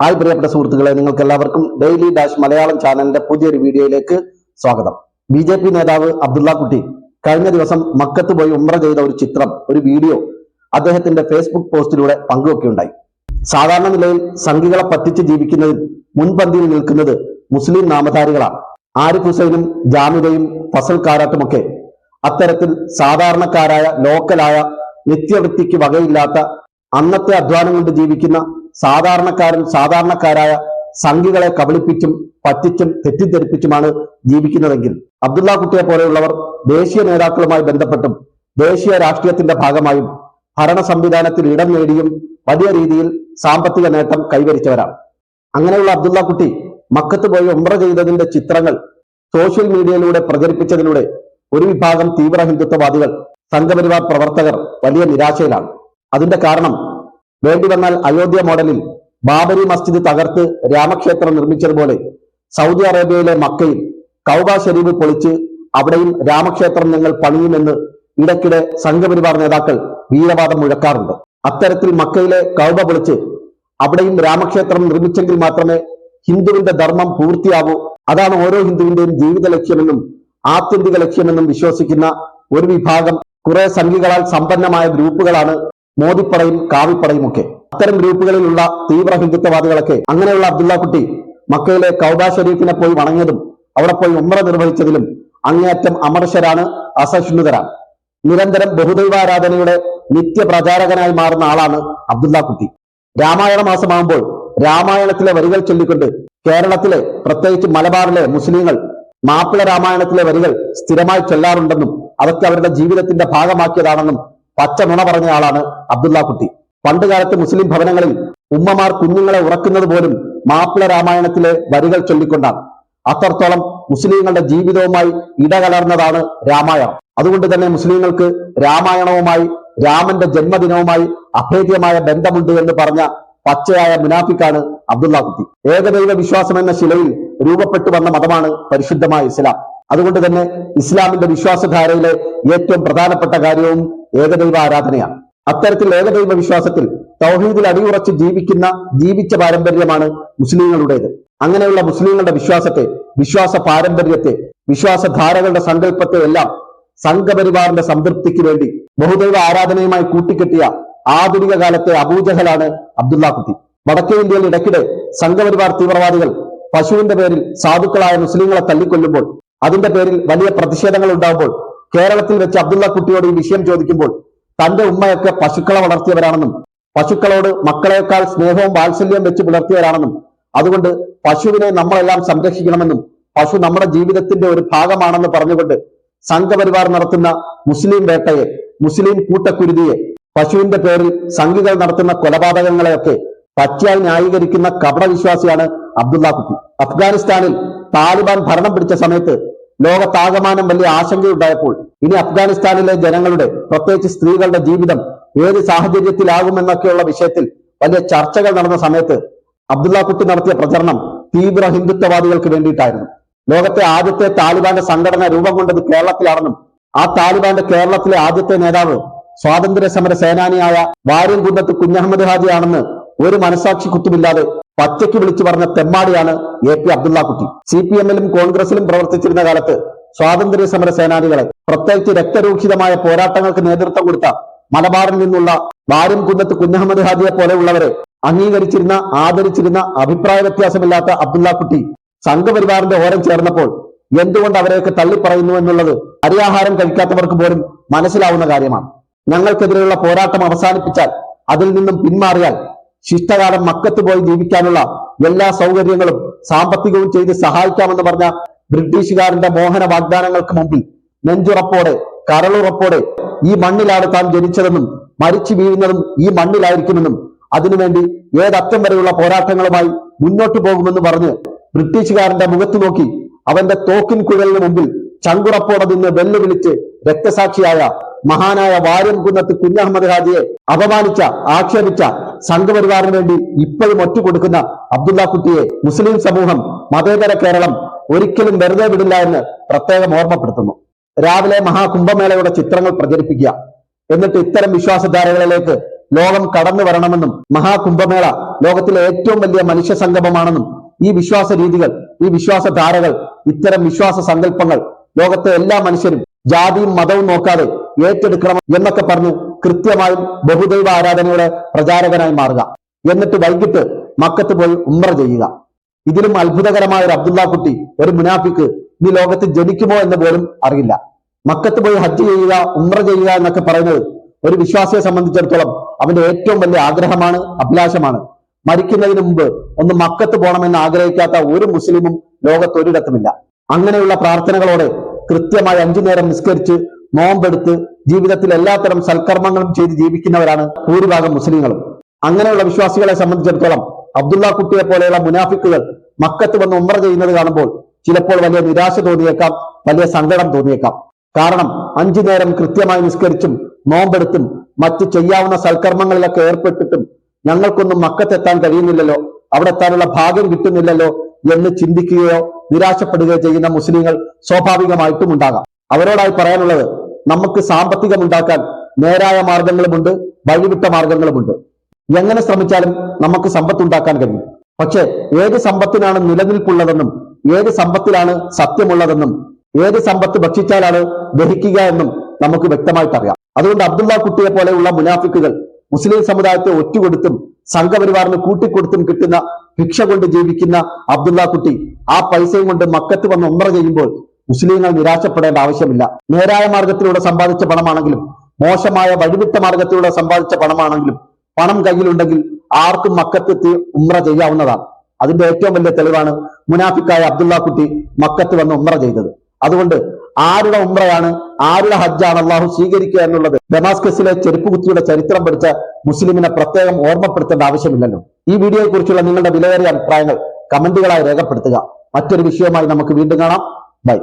Hi പ്രിയപ്പെട്ട സുഹൃത്തുക്കളെ നിങ്ങൾക്ക് എല്ലാവർക്കും ഡെയിലി ഡാഷ് മലയാളം ചാനലിന്റെ പുതിയൊരു വീഡിയോയിലേക്ക് സ്വാഗതം. ബി ജെ പി നേതാവ് അബ്ദുള്ള കുട്ടി കഴിഞ്ഞ ദിവസം മക്കത്ത് പോയി ഉമ്ര ചെയ്ത ഒരു ചിത്രം ഒരു വീഡിയോ അദ്ദേഹത്തിന്റെ ഫേസ്ബുക്ക് പോസ്റ്റിലൂടെ പങ്കുവെക്കുകയുണ്ടായി. സാധാരണ നിലയിൽ സംഘികളെ പറ്റിച്ച് ജീവിക്കുന്നതിൽ മുൻപന്തിയിൽ നിൽക്കുന്നത് മുസ്ലിം നാമധാരികളാണ്. ആരിഫ് ഹുസൈനും ജാമിദയും ഫസൽ കാരാട്ടുമൊക്കെ അത്തരത്തിൽ സാധാരണക്കാരായ ലോക്കലായ നിത്യവൃത്തിക്ക് വകയില്ലാത്ത അന്നത്തെ അധ്വാനം കൊണ്ട് ജീവിക്കുന്ന സാധാരണക്കാരൻ സാധാരണക്കാരായ സംഘികളെ കബളിപ്പിച്ചും പറ്റിച്ചും തെറ്റിദ്ധരിപ്പിച്ചുമാണ് ജീവിക്കുന്നതെങ്കിൽ അബ്ദുള്ള കുട്ടിയെ പോലെയുള്ളവർ ദേശീയ നേതാക്കളുമായി ബന്ധപ്പെട്ടും ദേശീയ രാഷ്ട്രീയത്തിന്റെ ഭാഗമായും ഭരണ സംവിധാനത്തിൽ ഇടം നേടിയും വലിയ രീതിയിൽ സാമ്പത്തിക നേട്ടം കൈവരിച്ചവരാണ്. അങ്ങനെയുള്ള അബ്ദുള്ള കുട്ടി മക്കത്ത് പോയി ഉംറ ചെയ്തതിന്റെ ചിത്രങ്ങൾ സോഷ്യൽ മീഡിയയിലൂടെ പ്രചരിപ്പിച്ചതിലൂടെ ഒരു വിഭാഗം തീവ്ര ഹിന്ദുത്വവാദികൾ സംഘപരിവാർ പ്രവർത്തകർ വലിയ നിരാശയിലാണ്. അതിന്റെ കാരണം വേണ്ടി വന്നാൽ അയോധ്യ മോഡലിൽ ബാബരി മസ്ജിദ് തകർത്ത് രാമക്ഷേത്രം നിർമ്മിച്ചതുപോലെ സൗദി അറേബ്യയിലെ മക്കയിൽ കൗബ ഷരീഫ് പൊളിച്ച് അവിടെയും രാമക്ഷേത്രം ഞങ്ങൾ പണിയുമെന്ന് ഇടയ്ക്കിടെ സംഘപരിവാർ നേതാക്കൾ വീരവാദം മുഴക്കാറുണ്ട്. അത്തരത്തിൽ മക്കയിലെ കൗബ പൊളിച്ച് അവിടെയും രാമക്ഷേത്രം നിർമ്മിച്ചെങ്കിൽ മാത്രമേ ഹിന്ദുവിന്റെ ധർമ്മം പൂർത്തിയാവൂ അതാണ് ഓരോ ഹിന്ദുവിന്റെയും ജീവിത ലക്ഷ്യമെന്നും ആത്യന്തിക ലക്ഷ്യമെന്നും വിശ്വസിക്കുന്ന ഒരു വിഭാഗം കുറെ സംഘികളാൽ സമ്പന്നമായ ഗ്രൂപ്പുകളാണ് മോദിപ്പടയും കാവിപ്പടയും ഒക്കെ. അത്തരം ഗ്രൂപ്പുകളിലുള്ള തീവ്ര ഹിന്ദുത്വവാദികളൊക്കെ അങ്ങനെയുള്ള അബ്ദുള്ള കുട്ടി മക്കയിലെ കൗബ ഷരീഫിനെ പോയി വണങ്ങിയതും അവിടെ പോയി ഉമ്ര നിർവഹിച്ചതിലും അങ്ങേയറ്റം അമർഷരാണ് അസഹിഷ്ണുതരാണ് നിരന്തരം ബഹുദൈവാരാധനയുടെ നിത്യപ്രചാരകനായി മാറുന്ന ആളാണ് അബ്ദുള്ള കുട്ടി. രാമായണ മാസമാകുമ്പോൾ രാമായണത്തിലെ വരികൾ ചൊല്ലിക്കൊണ്ട് കേരളത്തിലെ പ്രത്യേകിച്ച് മലബാറിലെ മുസ്ലിങ്ങൾ മാപ്പിള രാമായണത്തിലെ വരികൾ സ്ഥിരമായി ചൊല്ലാറുണ്ടെന്നും അതൊക്കെ അവരുടെ ജീവിതത്തിന്റെ ഭാഗമാക്കിയതാണെന്നും പച്ച നുണ പറഞ്ഞ ആളാണ് അബ്ദുള്ള കുട്ടി. പണ്ടുകാലത്ത് മുസ്ലിം ഭവനങ്ങളിൽ ഉമ്മമാർ കുഞ്ഞുങ്ങളെ ഉറക്കുന്നത് പോലും മാപ്പിള രാമായണത്തിലെ വരികൾ ചൊല്ലിക്കൊണ്ടാണ്. അത്രത്തോളം മുസ്ലിങ്ങളുടെ ജീവിതവുമായി ഇടകലർന്നതാണ് രാമായണം. അതുകൊണ്ട് തന്നെ മുസ്ലിങ്ങൾക്ക് രാമായണവുമായി രാമന്റെ ജന്മദിനവുമായി അഭേദ്യമായ ബന്ധമുണ്ട് എന്ന് പറഞ്ഞ പച്ചയായ മുനാഫിക്കാണ് അബ്ദുള്ള കുട്ടി. ഏകദൈവ വിശ്വാസം എന്ന ശിലയിൽ രൂപപ്പെട്ടു വന്ന മതമാണ് പരിശുദ്ധമായ ഇസ്ലാം. അതുകൊണ്ട് തന്നെ ഇസ്ലാമിന്റെ വിശ്വാസധാരയിലെ ഏറ്റവും പ്രധാനപ്പെട്ട കാര്യവും ഏകദൈവ ആരാധനയാണ്. അത്തരത്തിൽ ഏകദൈവ വിശ്വാസത്തിൽ തൗഹീദിൽ അടിയുറച്ച് ജീവിക്കുന്ന ജീവിച്ച പാരമ്പര്യമാണ് മുസ്ലിങ്ങളുടേത്. അങ്ങനെയുള്ള മുസ്ലിങ്ങളുടെ വിശ്വാസത്തെ വിശ്വാസ പാരമ്പര്യത്തെ വിശ്വാസധാരകളുടെ സങ്കല്പത്തെ എല്ലാം സംഘപരിവാറിന്റെ സംതൃപ്തിക്ക് വേണ്ടി ബഹുദൈവ ആരാധനയുമായി കൂട്ടിക്കെട്ടിയ ആധുനിക കാലത്തെ അബൂജഹലാണ് അബ്ദുള്ള കുത്തി വടക്കേ ഇന്ത്യയിൽ ഇടയ്ക്കിടെ സംഘപരിവാർ തീവ്രവാദികൾ പശുവിന്റെ പേരിൽ സാധുക്കളായ മുസ്ലിങ്ങളെ തല്ലിക്കൊല്ലുമ്പോൾ അതിന്റെ പേരിൽ വലിയ പ്രതിഷേധങ്ങൾ ഉണ്ടാകുമ്പോൾ കേരളത്തിൽ വെച്ച് അബ്ദുള്ള കുട്ടിയോട് ഈ വിഷയം ചോദിക്കുമ്പോൾ തന്റെ ഉമ്മയൊക്കെ പശുക്കളെ വളർത്തിയവരാണെന്നും പശുക്കളോട് മക്കളെക്കാൾ സ്നേഹവും വാത്സല്യവും വെച്ച് പുലർത്തിയവരാണെന്നും അതുകൊണ്ട് പശുവിനെ നമ്മളെല്ലാം സംരക്ഷിക്കണമെന്നും പശു നമ്മുടെ ജീവിതത്തിന്റെ ഒരു ഭാഗമാണെന്ന് പറഞ്ഞുകൊണ്ട് സംഘപരിവാർ നടത്തുന്ന മുസ്ലിം വേട്ടയെ മുസ്ലിം കൂട്ടക്കുരുതിയെ പശുവിന്റെ പേരിൽ സംഘികൾ നടത്തുന്ന കൊലപാതകങ്ങളെയൊക്കെ പച്ചയായി ന്യായീകരിക്കുന്ന കപടവിശ്വാസിയാണ് അബ്ദുള്ള കുട്ടി. അഫ്ഗാനിസ്ഥാനിൽ താലിബാൻ ഭരണം പിടിച്ച സമയത്ത് ലോകത്താകമാനം വലിയ ആശങ്കയുണ്ടായപ്പോൾ ഇനി അഫ്ഗാനിസ്ഥാനിലെ ജനങ്ങളുടെ പ്രത്യേകിച്ച് സ്ത്രീകളുടെ ജീവിതം ഏത് സാഹചര്യത്തിലാകുമെന്നൊക്കെയുള്ള വിഷയത്തിൽ വലിയ ചർച്ചകൾ നടന്ന സമയത്ത് അബ്ദുള്ള കുട്ടി നടത്തിയ പ്രചരണം തീവ്ര ഹിന്ദുത്വവാദികൾക്ക് വേണ്ടിയിട്ടായിരുന്നു. ലോകത്തെ ആദ്യത്തെ താലിബാന്റെ സംഘടന രൂപം കൊണ്ടത് കേരളത്തിലാണെന്നും ആ താലിബാന്റെ കേരളത്തിലെ ആദ്യത്തെ നേതാവ് സ്വാതന്ത്ര്യ സമര സേനാനിയായ വാര്യംകുന്നത്ത് കുഞ്ഞഹമ്മദ് ഹാജിയാണെന്ന് ഒരു മനസാക്ഷി കുത്തുമില്ലാതെ പച്ചയ്ക്ക് വിളിച്ചു പറഞ്ഞ തെമ്മാടിയാണ് എ പി അബ്ദുള്ള കുട്ടി. സി പി എമ്മിലും കോൺഗ്രസിലും പ്രവർത്തിച്ചിരുന്ന കാലത്ത് സ്വാതന്ത്ര്യ സമര സേനാനികളെ പ്രത്യേകിച്ച് രക്തരൂക്ഷിതമായ പോരാട്ടങ്ങൾക്ക് നേതൃത്വം കൊടുത്ത മലബാറിൽ നിന്നുള്ള വാര്യം കുന്നത്ത് കുഞ്ഞഹമ്മദ് ഹാജിയെ പോലെയുള്ളവരെ അംഗീകരിച്ചിരുന്ന ആദരിച്ചിരുന്ന അഭിപ്രായ വ്യത്യാസമില്ലാത്ത അബ്ദുള്ള കുട്ടി സംഘപരിവാറിന്റെ ഓരം ചേർന്നപ്പോൾ എന്തുകൊണ്ട് അവരെയൊക്കെ തള്ളിപ്പറയുന്നു എന്നുള്ളത് അരിയാഹാരം കഴിക്കാത്തവർക്ക് പോലും മനസ്സിലാവുന്ന കാര്യമാണ്. ഞങ്ങൾക്കെതിരെയുള്ള പോരാട്ടം അവസാനിപ്പിച്ചാൽ അതിൽ നിന്നും പിന്മാറിയാൽ ശിഷ്ടകാലം മക്കത്ത് പോയി ജീവിക്കാനുള്ള എല്ലാ സൗകര്യങ്ങളും സാമ്പത്തികവും ചെയ്ത് സഹായിക്കാമെന്ന് പറഞ്ഞ ബ്രിട്ടീഷുകാരന്റെ മോഹന വാഗ്ദാനങ്ങൾക്ക് മുമ്പിൽ നെഞ്ചുറപ്പോടെ കരളുറപ്പോടെ ഈ മണ്ണിലാണ് താൻ ജനിച്ചതെന്നും മരിച്ചു വീഴുന്നതും ഈ മണ്ണിലായിരിക്കുമെന്നും അതിനുവേണ്ടി ഏതറ്റം വരെയുള്ള പോരാട്ടങ്ങളുമായി മുന്നോട്ടു പോകുമെന്ന് പറഞ്ഞ് ബ്രിട്ടീഷുകാരന്റെ മുഖത്ത് നോക്കി അവന്റെ തോക്കിൻ കുഴലിന് മുമ്പിൽ ചങ്കുറപ്പോടെ നിന്ന് വെല്ലുവിളിച്ച് രക്തസാക്ഷിയായ മഹാനായ വാര്യം കുന്നത്ത് കുഞ്ഞഹമ്മദ് ഹാജിയെ അപമാനിച്ച ആക്ഷേപിച്ച സംഘപരിവാറിന് വേണ്ടി ഇപ്പോഴും ഒറ്റുകൊടുക്കുന്ന അബ്ദുള്ള കുട്ടിയെ മുസ്ലിം സമൂഹം മതേതര കേരളം ഒരിക്കലും വെറുതെ വിടില്ല എന്ന് പ്രത്യേകം ഓർമ്മപ്പെടുത്തുന്നു. രാവിലെ മഹാകുംഭമേളയുടെ ചിത്രങ്ങൾ പ്രചരിപ്പിക്കുക. എന്നിട്ട് ഇത്തരം വിശ്വാസധാരകളിലേക്ക് ലോകം കടന്നു വരണമെന്നും മഹാകുംഭമേള ലോകത്തിലെ ഏറ്റവും വലിയ മനുഷ്യ സംഗമമാണെന്നും ഈ വിശ്വാസ രീതികൾ ഈ വിശ്വാസധാരകൾ ഇത്തരം വിശ്വാസ സങ്കല്പങ്ങൾ ലോകത്തെ എല്ലാ മനുഷ്യരും ജാതിയും മതവും നോക്കാതെ ഏറ്റെടുക്കണം എന്നൊക്കെ പറഞ്ഞ് കൃത്യമായും ബഹുദൈവ ആരാധനയുടെ പ്രചാരകനായി മാറുക. എന്നിട്ട് വൈകിട്ട് മക്കത്ത് പോയി ഉമ്ര ചെയ്യുക. ഇതിലും അത്ഭുതകരമായ ഒരു അബ്ദുള്ള കുട്ടി ഒരു മുനാഫിക്ക് ഈ ലോകത്ത് ജനിക്കുമോ എന്ന് പോലും അറിയില്ല. മക്കത്ത് പോയി ഹജ്ജ് ചെയ്യുക ഉമ്ര ചെയ്യുക എന്നൊക്കെ പറയുന്നത് ഒരു വിശ്വാസിയെ സംബന്ധിച്ചിടത്തോളം അവന്റെ ഏറ്റവും വലിയ ആഗ്രഹമാണ് അഭിലാഷമാണ്. മരിക്കുന്നതിന് മുമ്പ് ഒന്ന് മക്കത്ത് പോകണമെന്ന് ആഗ്രഹിക്കാത്ത ഒരു മുസ്ലിമും ലോകത്ത് ഒരിടത്തുമില്ല. അങ്ങനെയുള്ള പ്രാർത്ഥനകളോടെ കൃത്യമായി അഞ്ചു നേരം നിസ്കരിച്ച് നോമ്പെടുത്ത് ജീവിതത്തിൽ എല്ലാത്തരം സൽക്കർമ്മങ്ങളും ചെയ്ത് ജീവിക്കുന്നവരാണ് ഭൂരിഭാഗം മുസ്ലിങ്ങളും. അങ്ങനെയുള്ള വിശ്വാസികളെ സംബന്ധിച്ചിടത്തോളം അബ്ദുള്ള കുട്ടിയെ പോലെയുള്ള മുനാഫിക്കുകൾ മക്കത്ത് വന്ന് ഉമ്ര ചെയ്യുന്നത് കാണുമ്പോൾ ചിലപ്പോൾ വലിയ നിരാശ തോന്നിയേക്കാം വലിയ സങ്കടം തോന്നിയേക്കാം. കാരണം അഞ്ചു നേരം കൃത്യമായി നിസ്കരിച്ചും നോമ്പെടുത്തും മറ്റ് ചെയ്യാവുന്ന സൽക്കർമ്മങ്ങളിലൊക്കെ ഏർപ്പെട്ടിട്ടും ഞങ്ങൾക്കൊന്നും മക്കത്തെത്താൻ കഴിയുന്നില്ലല്ലോ അവിടെ എത്താനുള്ള ഭാഗ്യം കിട്ടുന്നില്ലല്ലോ എന്ന് ചിന്തിക്കുകയോ നിരാശപ്പെടുകയോ ചെയ്യുന്ന മുസ്ലിങ്ങൾ സ്വാഭാവികമായിട്ടും ഉണ്ടാകാം അവരോടായി പറയാനുള്ളത് നമുക്ക് സാമ്പത്തികം ഉണ്ടാക്കാൻ നേരായ മാർഗങ്ങളുമുണ്ട് വഴിവിട്ട മാർഗങ്ങളുമുണ്ട്. എങ്ങനെ ശ്രമിച്ചാലും നമുക്ക് സമ്പത്ത് ഉണ്ടാക്കാൻ കഴിയും. പക്ഷെ ഏത് സമ്പത്തിനാണ് നിലനിൽപ്പുള്ളതെന്നും ഏത് സമ്പത്തിലാണ് സത്യമുള്ളതെന്നും ഏത് സമ്പത്ത് ഭക്ഷിച്ചാലാണ് ദഹിക്കുക എന്നും നമുക്ക് വ്യക്തമായിട്ട് അറിയാം. അതുകൊണ്ട് അബ്ദുള്ള കുട്ടിയെ പോലെയുള്ള മുനാഫിക്കുകൾ മുസ്ലിം സമുദായത്തെ ഒറ്റുകൊടുത്തും സംഘപരിവാറിന് കൂട്ടിക്കൊടുത്തും കിട്ടുന്ന ഭിക്ഷ കൊണ്ട് ജീവിക്കുന്ന അബ്ദുള്ള കുട്ടി ആ പൈസയും കൊണ്ട് മക്കത്ത് വന്ന് ഉമ്ര ചെയ്യുമ്പോൾ മുസ്ലിങ്ങൾ നിരാശപ്പെടേണ്ട ആവശ്യമില്ല. നേരായ മാർഗത്തിലൂടെ സമ്പാദിച്ച പണമാണെങ്കിലും മോശമായ വഴിവിട്ട മാർഗത്തിലൂടെ സമ്പാദിച്ച പണമാണെങ്കിലും പണം കയ്യിലുണ്ടെങ്കിൽ ആർക്കും മക്കത്തെത്തി ഉമ്ര ചെയ്യാവുന്നതാണ്. അതിന്റെ ഏറ്റവും വലിയ തെളിവാണ് മുനാഫിക്കായ അബ്ദുള്ള കുട്ടി മക്കത്ത് വന്ന് ഉമ്ര ചെയ്തത്. അതുകൊണ്ട് ആരുടെ ഉമ്രയാണ് ആരുടെ ഹജ്ജാണ് അള്ളാഹു സ്വീകരിക്കുക എന്നുള്ളത് ഡെമാസ്കസിലെ ചെരുപ്പ് കുത്തിയുടെ ചരിത്രം പഠിച്ച മുസ്ലിമിനെ പ്രത്യേകം ഓർമ്മപ്പെടുത്തേണ്ട ആവശ്യമില്ലല്ലോ. ഈ വീഡിയോയെ കുറിച്ചുള്ള നിങ്ങളുടെ വിലയേറിയ അഭിപ്രായങ്ങൾ കമന്റുകളായി രേഖപ്പെടുത്തുക. മറ്റൊരു വിഷയവുമായി നമുക്ക് വീണ്ടും കാണാം. ബൈ.